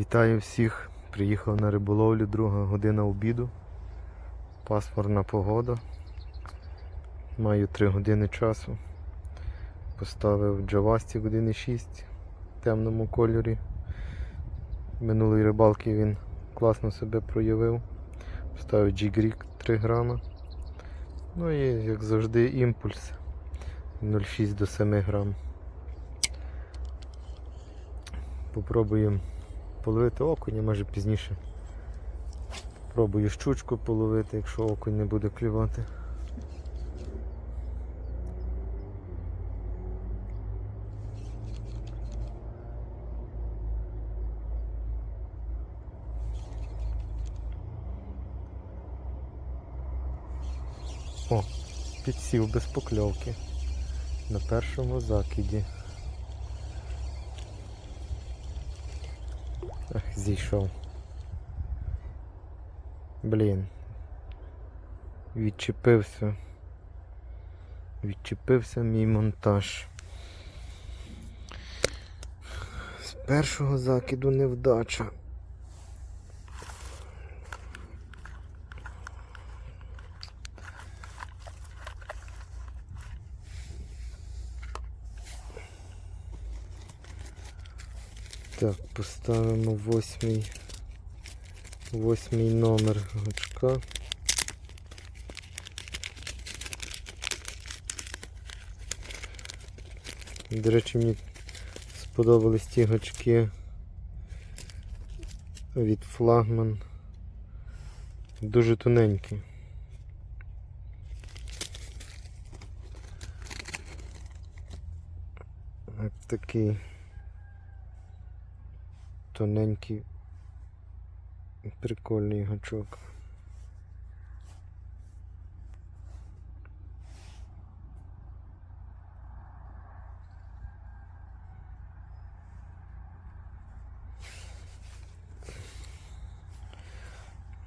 Вітаю всіх. Приїхав на риболовлю, друга година обіду. Пасмурна погода. Маю 3 години часу. Поставив джавастик 1.6 в темному кольорі. Минулої рибалки він класно себе проявив. Поставив G-Greek 3 грама. Ну і як завжди імпульс 0,6 до 7 грам. Попробуємо половити окуня, може пізніше. Пробую щучку половити, якщо окунь не буде клювати. О, підсів без покльовки на першому закиді. Ах. Блін. Відчепився. Відчепився мій монтаж. З першого закиду невдача. Так, поставимо восьмий, восьмий номер гачка. До речі, мені сподобались ті гачки від флагман. Дуже тоненькі. От такий тоненький прикольний гачок.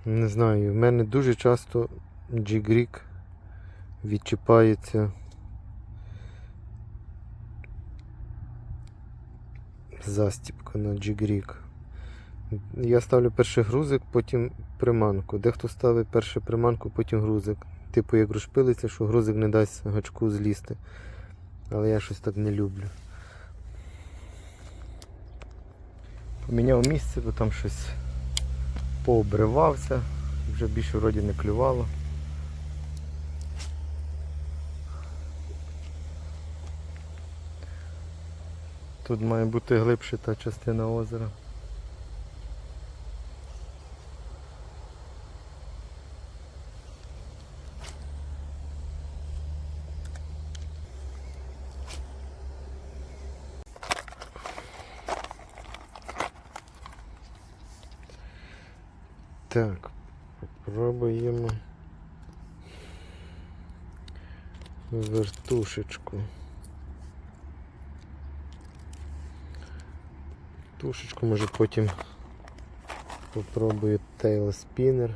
Не знаю, в мене дуже часто G-Greek відчіпається застіпка на G-Greek. Я ставлю перший грузик, потім приманку. Дехто ставить перше приманку, потім грузик. Типу як розшпилиться, що грузик не дасть гачку злізти. Але я щось так не люблю. Поміняв місце, бо там щось пообривався, вже більше вроді не клювало. Тут має бути глибше та частина озера. Так, попробуємо вертушечку. Тушечку, може потім попробую тейл спінер.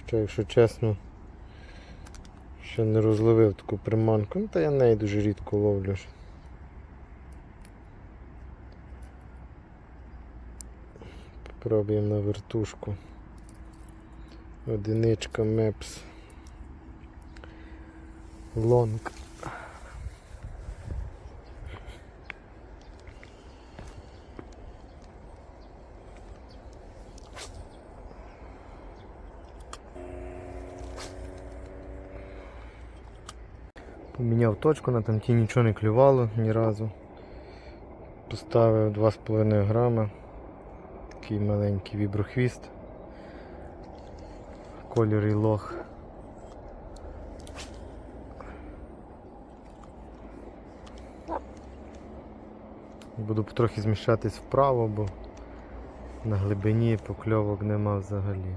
Хоча, якщо чесно, ще не розловив таку приманку, ну та я неї дуже рідко ловлю. Попробуємо на вертушку. Одиничка Мепс. Лонг. Поміняв точку, на тамті нічого не клювало ні разу. Поставив 2,5 грама. Такий маленький віброхвіст. кольор і лох. Буду потрохи зміщатись вправо, бо на глибині покльовок нема взагалі.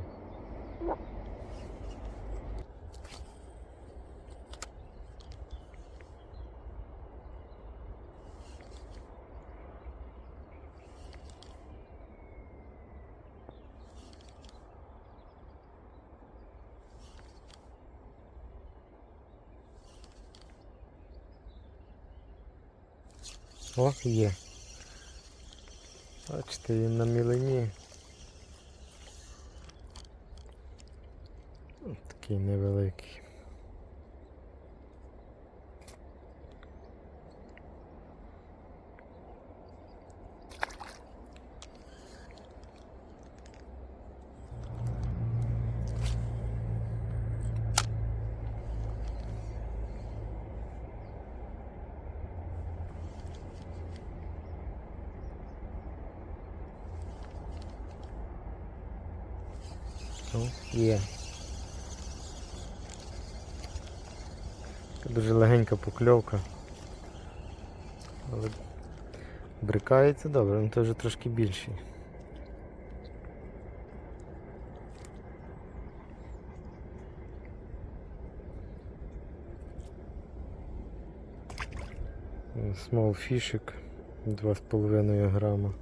О, є. Бачите, він на мілині. Такий невеликий. Ну, є. Дуже легенька покльовка. Але брикається добре, він теж трошки більший. Small фішик 2,5 грама.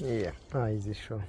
Є. А,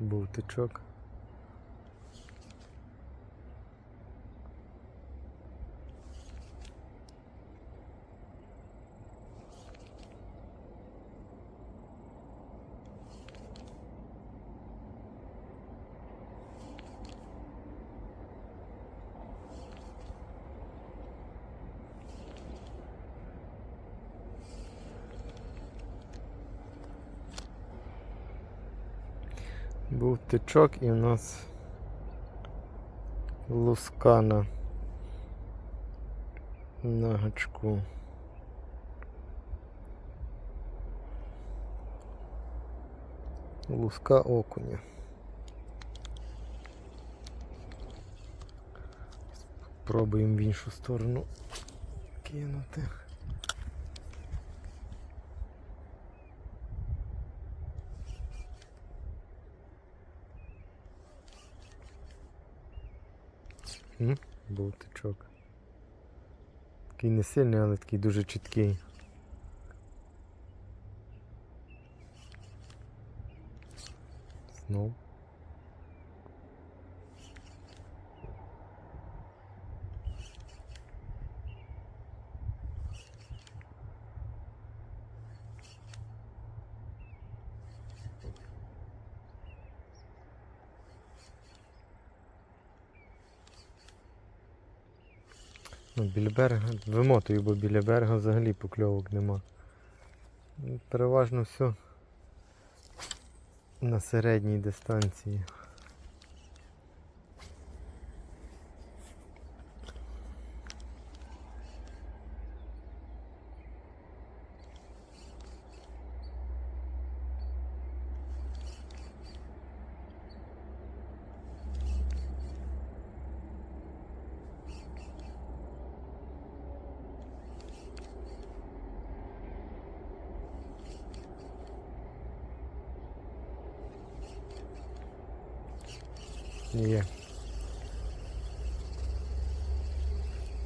був тичок. Був тичок і в нас лускана на гачку. Луска окуня. Пробуємо в іншу сторону кинути. Був тичок. Такий не сильний, але такий дуже чіткий. Знов. Біля берега, вимотую, бо біля берега взагалі покльовок нема. Переважно все на середній дистанції. Є.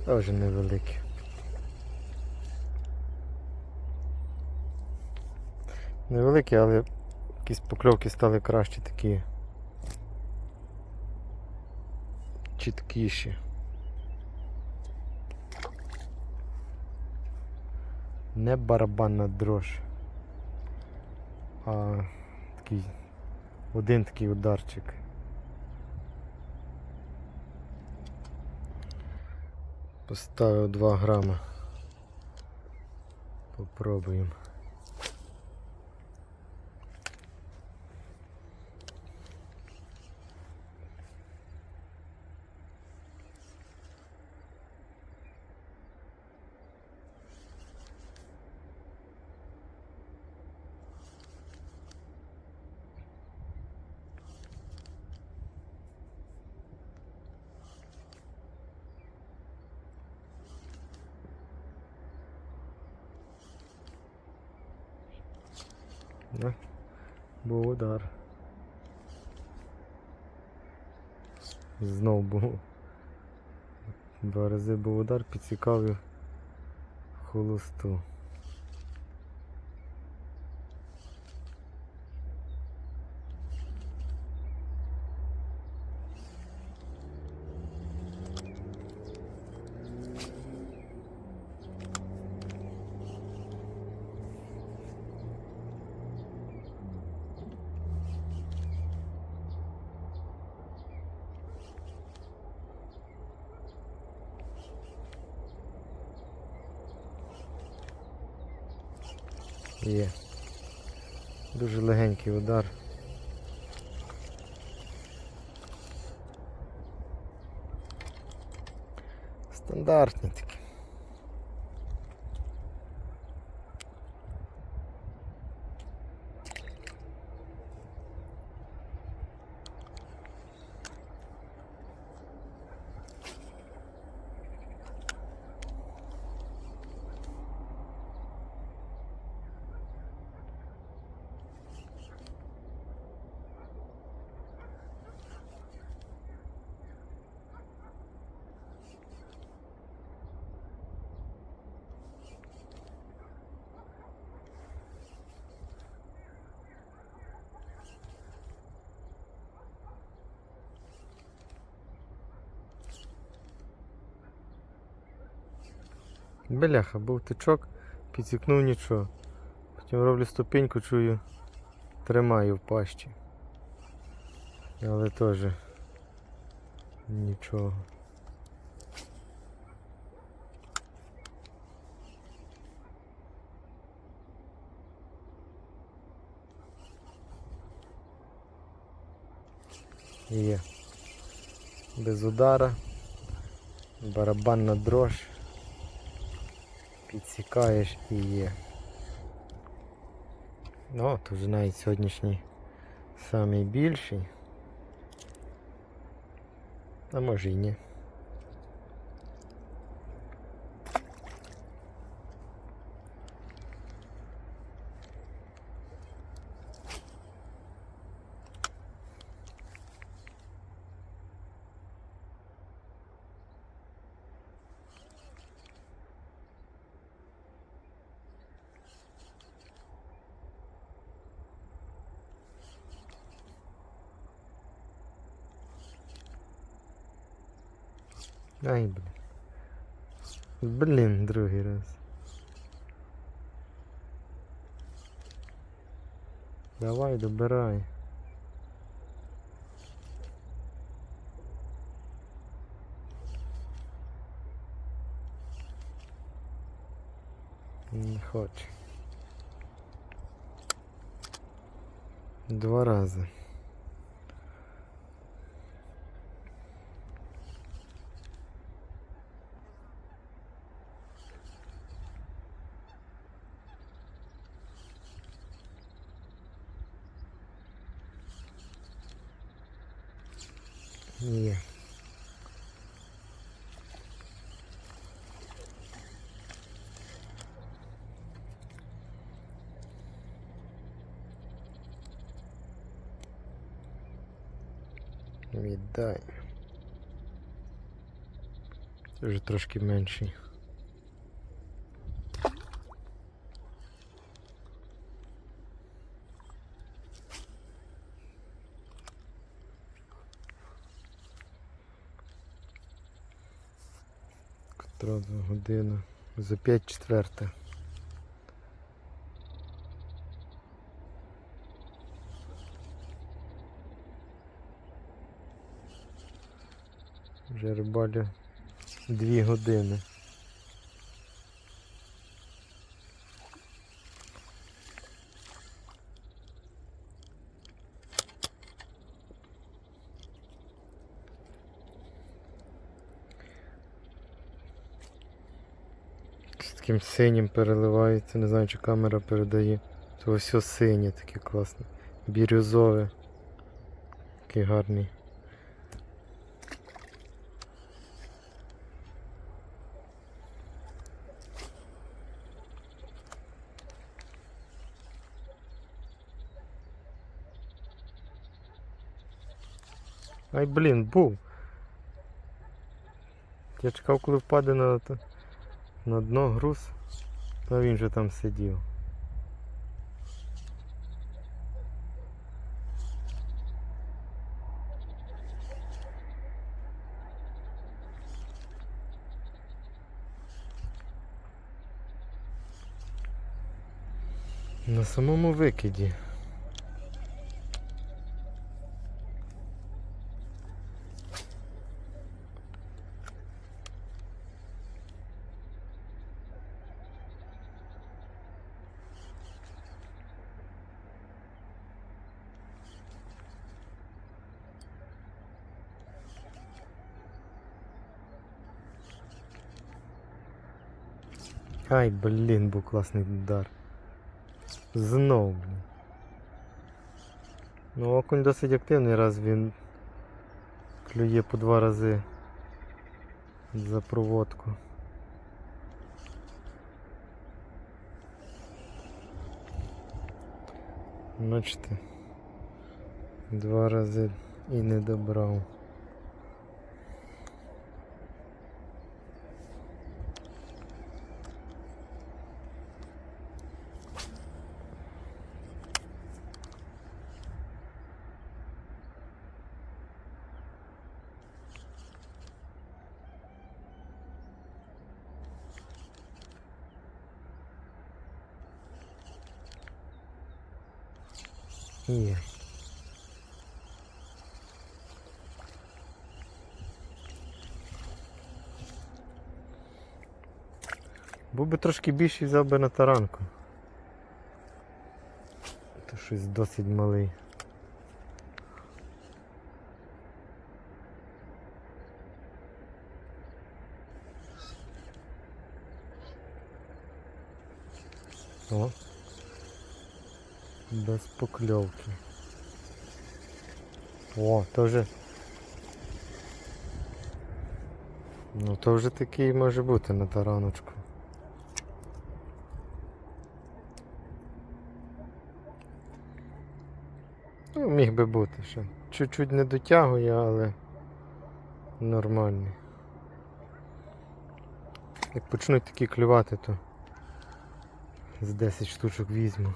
Теж невеликі. Невеликі, але якісь покльовки стали кращі такі. Чіткіші. Не барабанна дрож. А такий один такий ударчик. Поставив 2 грами. Попробуємо. Да? Був удар. Знов був. Два рази був удар, підсікав холосту. Є. Дуже легенький удар. Стандартні такий. Бляха, був тичок, підсікнув нічого. Потім роблю ступеньку, чую, тримаю в пащі. Але теж нічого. Є. Без удара. Барабанна дрож. Підсікаєш і є. Ну, то вже навіть сьогоднішній найбільший. більший. А може і ні. Ай, блін. Блін, другий раз. Давай, добирай. Не хоче. Два рази. Віддай. Це вже трошки менший. Котра година. За 5 четверта. Вже рибалю 2 години. З таким синім переливається, не знаю, чи камера передає. Це все синє таке класне. Бірюзове. Такий гарний. Ай блін, був. Я чекав, коли впаде на, на дно груз, то він же там сидів. На самому викиді. Ай, блін, був класний удар. Знов, блін. Ну, окунь досить активний, раз він клює по два рази за проводку. Бачите, два рази і не добрав. Є. Був би трошки більший, взяв би на таранку. То щось досить малий. О. Без покльовки. О, то вже. Ну то вже такий може бути на тараночку. Ну, міг би бути ще. Чуть-чуть не дотягує, але нормальний. Як почнуть такі клювати, то з 10 штучок візьму.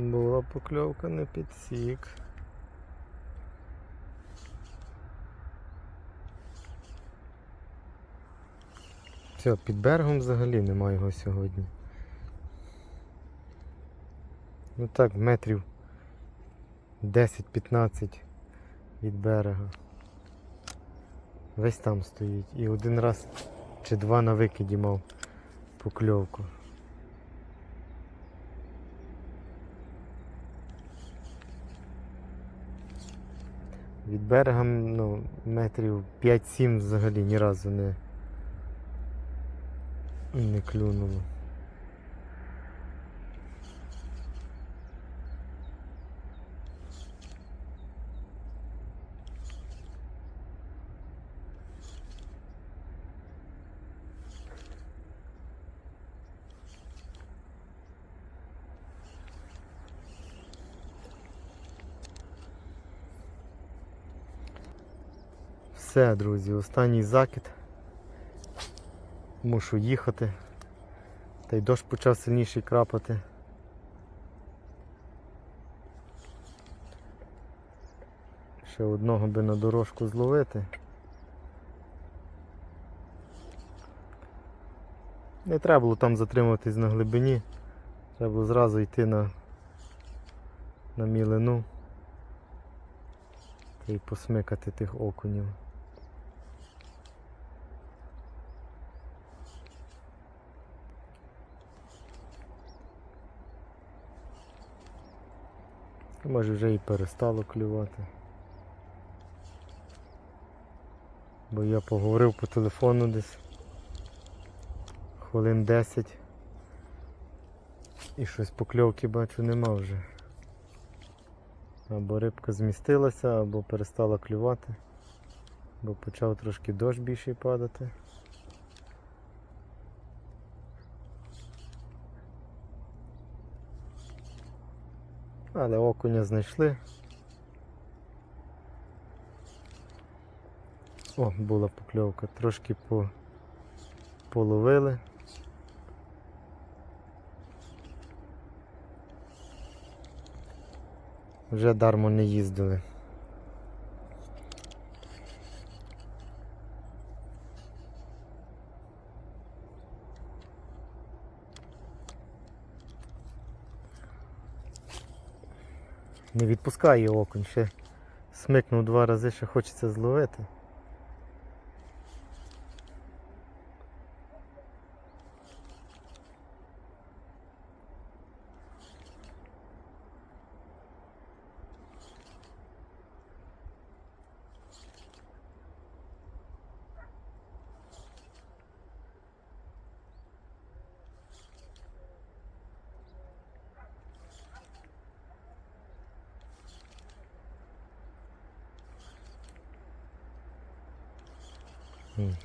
Була покльовка не підсік. Все, під берегом взагалі немає його сьогодні. Ну так, метрів 10-15 від берега. Весь там стоїть. І один раз чи два на викиді мав покльовку. Берега ну, метрів 5-7 взагалі ні разу не, не клюнуло. Все, друзі, останній закид. Мушу їхати. Та й дощ почав сильніше крапати. Ще одного би на дорожку зловити. Не треба було там затримуватись на глибині. Треба було зразу йти на, на мілину та й посмикати тих окунів. Може вже і перестало клювати. Бо я поговорив по телефону десь хвилин 10 і щось покльовки бачу нема вже. Або рибка змістилася, або перестала клювати, бо почав трошки дощ більший падати. Але окуня знайшли. О, була покльовка, трошки по... половили. Вже дармо не їздили. Не відпускає окунь, ще смикнув два рази, ще хочеться зловити.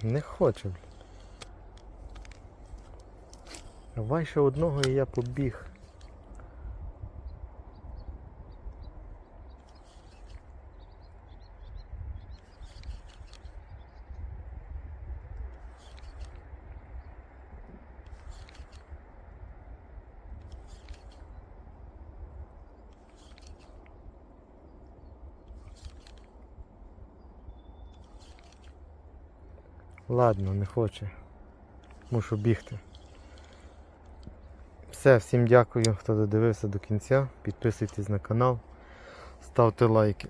Не блін. Давай ще одного і я побіг. Ладно, не хоче. Мушу бігти. Все, всім дякую, хто додивився до кінця. Підписуйтесь на канал, ставте лайки.